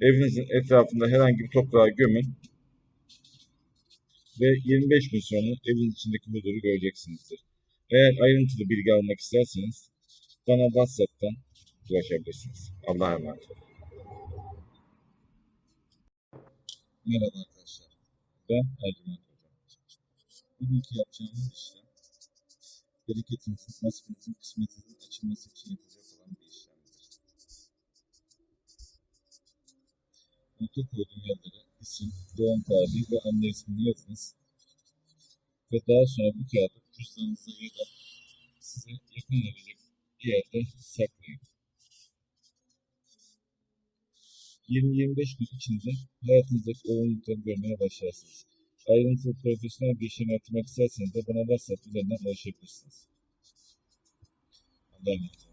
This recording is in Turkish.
Evinizin etrafında herhangi bir toprağa gömün ve 25 gün sonra evin içindeki huzuru göreceksinizdir. Eğer ayrıntılı bilgi almak isterseniz bana WhatsApp'tan ulaşabilirsiniz. Allah'a emanet olun. Merhaba arkadaşlar. Ben Ercüment Hocam. Bugünkü yapacağımız işlem bereketinizin, nasibinizin, kısmetinizin açılması için yapılacak olan bir işlemdir. Nokta koyduğum yerlere isim, doğum tarihi ve anne ismini yazınız. Ve daha sonra bu kağıdı cüzdanınıza ya da size yakın olacak bir yerde saklayın. 20-25 gün içinde hayatınızdaki olumlulukları görmeye başlarsınız. Ayrıntılı profesyonel bir işlem yaptırmak isterseniz de bana WhatsApp üzerinden ulaşabilirsiniz. Allah'a emanet.